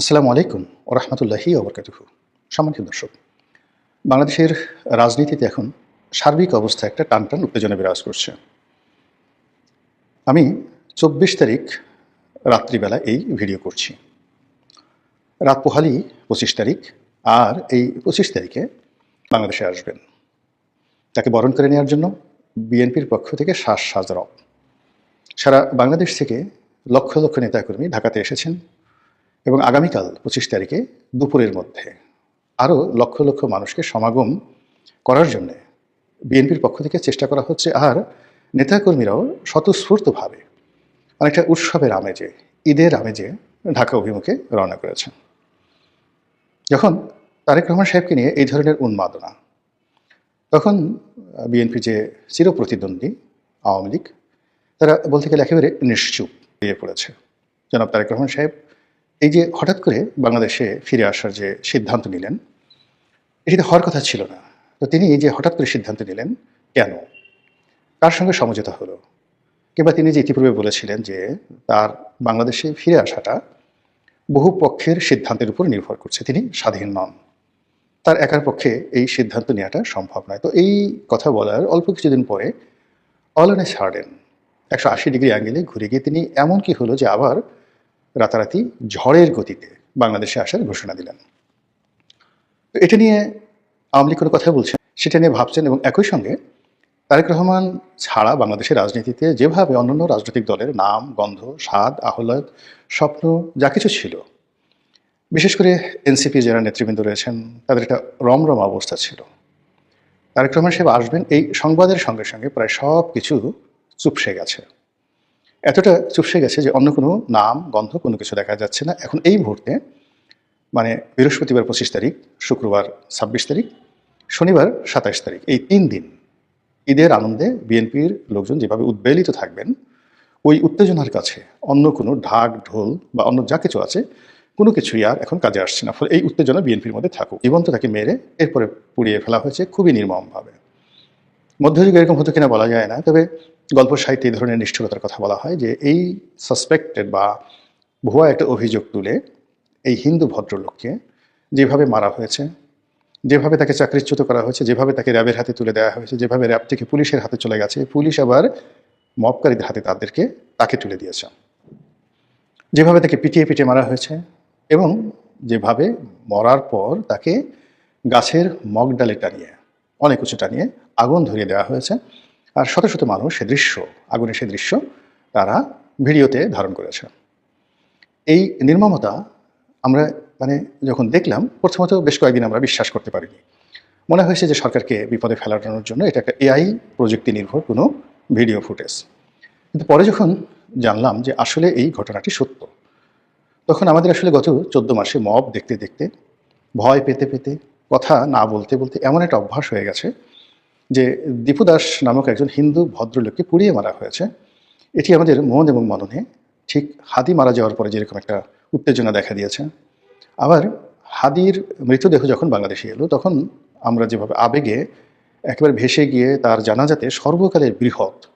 আসসালামু আলাইকুম ও রহমতুল্লাহি ওবরকাতুহু সম্মানিত দর্শক, বাংলাদেশের রাজনীতিতে এখন সার্বিক অবস্থা একটা টানটান উত্তেজনা বিরাজ করছে। আমি চব্বিশ তারিখ রাত্রিবেলা এই ভিডিও করছি। রাত পোহালি পঁচিশ তারিখ, আর এই পঁচিশ তারিখে বাংলাদেশে আসবেন। তাকে বরণ করে নেওয়ার জন্য বিএনপির পক্ষ থেকে শ্বাস সাজরব। সারা বাংলাদেশ থেকে লক্ষ লক্ষ নেতাকর্মী ঢাকাতে এসেছেন। এবং আগামীকাল পঁচিশ তারিখে দুপুরের মধ্যে আরও লক্ষ লক্ষ মানুষকে সমাগম করার জন্যে বিএনপির পক্ষ থেকে চেষ্টা করা হচ্ছে। আর নেতাকর্মীরাও স্বতঃস্ফূর্তভাবে অনেকটা উৎসবের আমেজে, ঈদের আমেজে ঢাকা অভিমুখে রওনা করেছেন। যখন তারেক রহমান সাহেবকে নিয়ে এই ধরনের উন্মাদনা, তখন বিএনপি যে চিরপ্রতিদ্বন্দ্বী আওয়ামী লীগ, তারা বলতে গেলে একেবারে নিশ্চুপ হয়ে পড়েছে। জনাব তারেক রহমান সাহেব এই যে হঠাৎ করে বাংলাদেশে ফিরে আসার যে সিদ্ধান্ত নিলেন, এটিতে হওয়ার কথা ছিল না। তো তিনি এই যে হঠাৎ করে সিদ্ধান্ত নিলেন, কেন? কার সঙ্গে সমঝোতা হলো? কিংবা তিনি যে ইতিপূর্বে বলেছিলেন যে তার বাংলাদেশে ফিরে আসাটা বহু পক্ষের সিদ্ধান্তের উপর নির্ভর করছে, তিনি স্বাধীন নন। তার একার পক্ষে এই সিদ্ধান্ত নেওয়াটা সম্ভব নয়। তো এই কথা বলার অল্প কিছুদিন পরে অলনে ছাড়েন একশো আশি ডিগ্রি অ্যাঙ্গেলে ঘুরে গিয়ে তিনি এমন কি হলো যে আবার রাতারাতি ঝড়ের গতিতে বাংলাদেশে আসার ঘোষণা দিলেন। এটা নিয়ে আওয়ামী কোনো কথা বলছেন সেটা নিয়ে ভাবছেন এবং একই সঙ্গে তারেক রহমান ছাড়া বাংলাদেশের রাজনীতিতে যেভাবে অন্যান্য রাজনৈতিক দলের নাম, গন্ধ, স্বাদ, আহ্লাদ, স্বপ্ন, যা কিছু ছিল, বিশেষ করে এনসিপি যারা নেতৃবৃন্দ রয়েছেন, তাদের একটা রমরম অবস্থা ছিল। তারেক রহমান সাহেব আসবেন, এই সংবাদের সঙ্গে সঙ্গে প্রায় সব কিছু চুপসে গেছে। এতটা চুপসে গেছে যে অন্য কোনো নাম, গন্ধ কোনো কিছু দেখা যাচ্ছে না। এখন এই মুহূর্তে মানে বৃহস্পতিবার পঁচিশ তারিখ, শুক্রবার ছাব্বিশ তারিখ, শনিবার সাতাশ তারিখ, এই তিন দিন ঈদের আনন্দে বিএনপির লোকজন যেভাবে উদ্বেলিত থাকবেন, ওই উত্তেজনার কাছে অন্য কোনো ঢাক, ঢোল বা অন্য যা কিছু আছে, কোনো কিছুই আর এখন কাজে আসছে না। ফলে এই উত্তেজনা বিএনপির মধ্যে থাকুক। জীবন্ত তাকে মেরে এরপরে পুড়িয়ে ফেলা হয়েছে খুবই নির্মমভাবে। মধ্যযুগে এরকম হতো কিনা বলা যায় না, তবে গল্প সাহিত্যে এই ধরনের নিষ্ঠুরতার কথা বলা হয় যে এই সাসপেক্টেড বা ভুয়া একটা অভিযোগ তুলে এই হিন্দু ভদ্রলোককে যেভাবে মারা হয়েছে, যেভাবে তাকে চাকরিচ্যুত করা হয়েছে, যেভাবে তাকে র্যাবের হাতে তুলে দেওয়া হয়েছে, যেভাবে র্যাব থেকে পুলিশের হাতে চলে গেছে, পুলিশ আবার মবকারীদের হাতে তাদেরকে তাকে তুলে দিয়েছে। যেভাবে তাকে পিটিয়ে পিটিয়ে মারা হয়েছে এবং যেভাবে মরার পর তাকে গাছের মগডালে টানিয়ে, অনেক উঁচু টানিয়ে আগুন ধরিয়ে দেওয়া হয়েছে। আর শত শত মানুষ সে দৃশ্য আগুনের সে দৃশ্য তারা ভিডিওতে ধারণ করেছে। এই নির্মমতা আমরা মানে যখন দেখলাম, প্রথমত বেশ কয়েকদিন আমরা বিশ্বাস করতে পারিনি। মনে হয়েছে যে সরকারকে বিপদে ফেলানোর জন্য এটা একটা এআই প্রযুক্তি নির্ভর কোনো ভিডিও ফুটেজ। কিন্তু পরে যখন জানলাম যে আসলে এই ঘটনাটি সত্য, তখন আমাদের আসলে গত চোদ্দ মাসে মব দেখতে দেখতে, ভয় পেতে পেতে, কথা না বলতে বলতে এমন একটা অভ্যাস হয়ে গেছে যে দীপু দাস নামক একজন হিন্দু ভদ্রলোককে পুড়িয়ে মারা হয়েছে। এটি আমাদের মন এবং মননে ঠিক হাদি মারা যাওয়ার পরে যেরকম একটা উত্তেজনা দেখা দিয়েছে। আবার হাদির মৃতদেহ যখন বাংলাদেশে এলো, তখন আমরা যেভাবে আবেগে একেবারে ভেসে গিয়ে তার জানাজাতে সর্বকালের বৃহৎ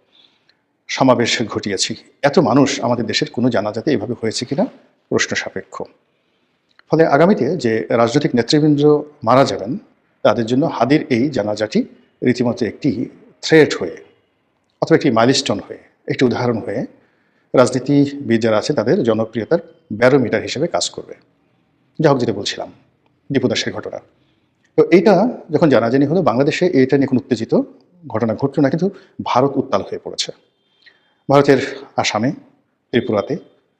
সমাবেশ ঘটিয়েছি। এত মানুষ আমাদের দেশের কোনো জানাজাতে এভাবে হয়েছে কিনা? প্রশ্ন সাপেক্ষ। ফলে আগামীতে যে রাজনৈতিক নেতৃবৃন্দ মারা যাবেন, তাদের জন্য হাদির এই জানাজাটি রীতিমতো একটি থ্রেট হয়ে অথবা একটি মাইলস্টোন হয়ে, একটি উদাহরণ হয়ে রাজনীতিবিদ যারা আছে তাদের জনপ্রিয়তার ব্যারোমিটার হিসেবে কাজ করবে। যা হোক যেটা বলছিলাম দীপুদাসের ঘটনা। তো এইটা যখন জানাজানি হলো, বাংলাদেশে এটা নিয়ে কোনো উত্তেজিত ঘটনা ঘটল না, কিন্তু ভারত উত্তাল হয়ে পড়েছে। ভারতের আসামে, ত্রিপুরাতে,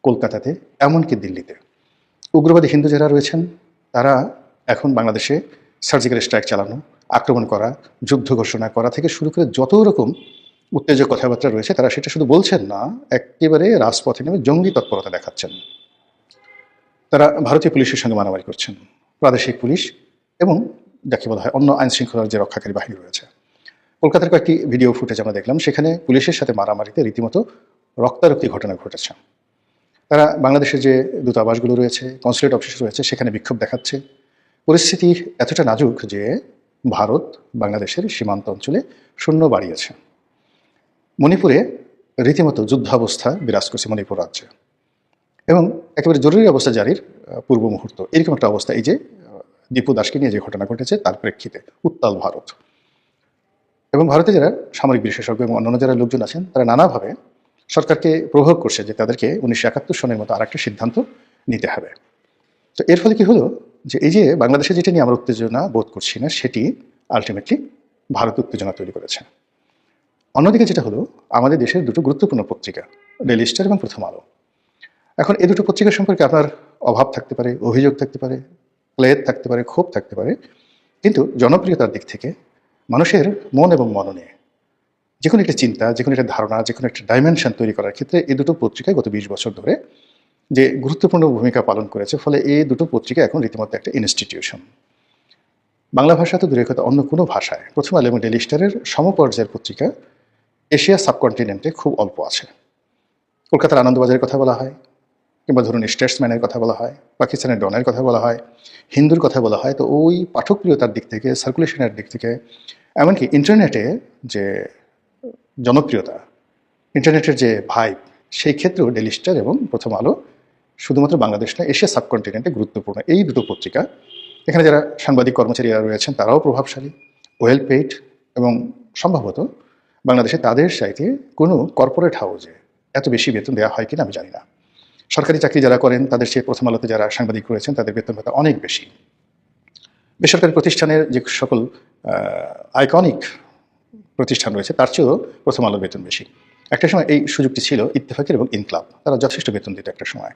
কলকাতাতে, এমনকি দিল্লিতে। উগ্রবাদী হিন্দু যারা রয়েছেন, তারা এখন বাংলাদেশে সার্জিক্যাল স্ট্রাইক চালানো আক্রমণ করা, যুদ্ধ ঘোষণা করা থেকে শুরু করে যত রকম উত্তেজক কথাবার্তা রয়েছে, তারা সেটা শুধু বলছেন না, একেবারে রাজপথে নেমে জঙ্গি তৎপরতা দেখাচ্ছেন। তারা ভারতীয় পুলিশের সঙ্গে মারামারি করছেন। প্রাদেশিক পুলিশ এবং যাকে বলা হয় অন্য আইন শৃঙ্খলার যে রক্ষাকারী বাহিনী রয়েছে। কলকাতার কয়েকটি ভিডিও ফুটেজ আমরা দেখলাম, সেখানে পুলিশের সাথে মারামারিতে রীতিমতো রক্তারক্তি ঘটনা ঘটেছে। তারা বাংলাদেশের যে দূতাবাসগুলো রয়েছে, কনসুলেট অফিস রয়েছে, সেখানে বিক্ষোভ দেখাচ্ছে। পরিস্থিতি এতটা নাজুক যে ভারত বাংলাদেশের সীমান্ত অঞ্চলে শূন্য বাড়িয়েছে। মণিপুরে রীতিমতো যুদ্ধাবস্থা বিরাজ করছে মণিপুর রাজ্যে। এবং একেবারে জরুরি অবস্থা জারির পূর্ব মুহূর্ত। এরকম একটা অবস্থা। এই যে দীপু দাসকে নিয়ে যে ঘটনা ঘটেছে, তার প্রেক্ষিতে উত্তাল ভারত। এবং ভারতে যারা সামরিক বিশেষজ্ঞ এবং অন্যান্য যারা লোকজন আছেন, তারা নানাভাবে সরকারকে প্রভাব করছে যে তাদেরকে উনিশশো একাত্তর সনের মতো আর একটা সিদ্ধান্ত নিতে হবে। তো এর ফলে কি হলো? যে এই যে বাংলাদেশে যেটা নিয়ে আমরা উত্তেজনা বোধ করছি না, সেটি আলটিমেটলি ভারত উত্তেজনা তৈরি করেছে। অন্যদিকে যেটা হলো, আমাদের দেশের দুটো গুরুত্বপূর্ণ পত্রিকা ডেলি স্টার এবং প্রথম আলো। এখন এই দুটো পত্রিকা সম্পর্কে আপনার অভাব থাকতে পারে, অভিযোগ থাকতে পারে, ক্লেদ থাকতে পারে, ক্ষোভ থাকতে পারে, কিন্তু জনপ্রিয়তার দিক থেকে মানুষের মন এবং মননে যে কোনো একটা চিন্তা যে কোনো একটা ধারণা যে কোনো একটা ডাইমেনশন তৈরি করার ক্ষেত্রে এই দুটো পত্রিকায় গত বিশ বছর ধরে যে গুরুত্বপূর্ণ ভূমিকা পালন করেছে, ফলে এই দুটো পত্রিকা এখন রীতিমতো একটা ইনস্টিটিউশন বাংলা ভাষা তো দূরের কথা, অন্য কোনো ভাষায়। প্রথম আলো এবং ডেলি স্টারের সমপর্যায়ের পত্রিকা এশিয়া সাবকন্টিনেন্টে খুব অল্প আছে। কলকাতার আনন্দবাজারের কথা বলা হয়, কিংবা ধরুন স্টেটসম্যানের কথা বলা হয়, পাকিস্তানের ডনের কথা বলা হয়, হিন্দুর কথা বলা হয়, তো ওই পাঠকপ্রিয়তার দিক থেকে সার্কুলেশনের দিক থেকে, এমনকি ইন্টারনেটে যে জনপ্রিয়তা ইন্টারনেটের যে ভাইব সেই ক্ষেত্রেও ডেলি স্টার এবং প্রথম আলো শুধুমাত্র বাংলাদেশ না, এশিয়া সাবকন্টিনেন্টে গুরুত্বপূর্ণ। এই দুটো পত্রিকা, এখানে যারা সাংবাদিক কর্মচারীরা রয়েছেন, তারাও প্রভাবশালী ওয়েল পেইড এবং সম্ভবত বাংলাদেশে তাদের চাইতে কোনো কর্পোরেট হাউসে এত বেশি বেতন দেওয়া হয় কিনা আমি জানি না। সরকারি চাকরি যারা করেন, তাদের সে প্রথম আলোতে যারা সাংবাদিক রয়েছেন, তাদের বেতন ভাতা অনেক বেশি। বেসরকারি প্রতিষ্ঠানের যে সকল আইকনিক প্রতিষ্ঠান রয়েছে, তার চেয়েও প্রথম আলোর বেতন বেশি। একটা সময় এই সুযোগটি ছিল, ইত্তেফাকের এবং ইনক্লাব। তারা যথেষ্ট বেতন দিত একটা সময়।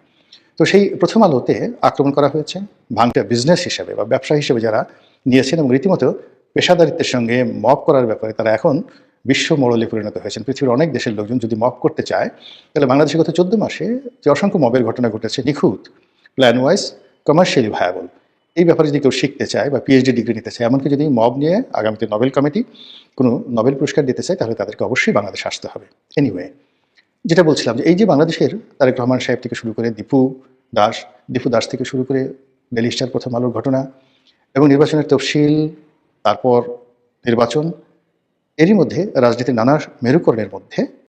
তো সেই প্রথম আলোতে আক্রমণ করা হয়েছে ভাঙটা বিজনেস হিসেবে বা ব্যবসা হিসেবে যারা নিয়েছেন এবং রীতিমতো পেশাদারিত্বের সঙ্গে মপ করার ব্যাপারে তারা এখন বিশ্ব মোড়লে পরিণত হয়েছেন। পৃথিবীর অনেক দেশের লোকজন যদি মপ করতে চায়, তাহলে বাংলাদেশে গত চোদ্দ মাসে যে অসংখ্য মবের ঘটনা ঘটেছে, নিখুঁত প্ল্যান ওয়াইজ কমার্শিয়ালি ভায়াবল এই ব্যাপারে যদি কেউ শিখতে চায় বা পিএইচডি ডিগ্রি নিতে চায়, এমনকি যদি মব নিয়ে আগামীতে নোবেল কমিটি কোনো নোবেল পুরস্কার দিতে চায়, তাহলে তাদেরকে অবশ্যই বাংলাদেশ আসতে হবে। এনিওয়ে যেটা বলছিলাম যে এই যে বাংলাদেশের তারেক রহমান সাহেব থেকে শুরু করে দীপু দাস দীপু দাস থেকে শুরু করে ডেলি স্টার প্রথম আলোর ঘটনা এবং নির্বাচনের তফসিল, তারপর নির্বাচন, এরই মধ্যে রাজনীতির নানা মেরুকরণের মধ্যে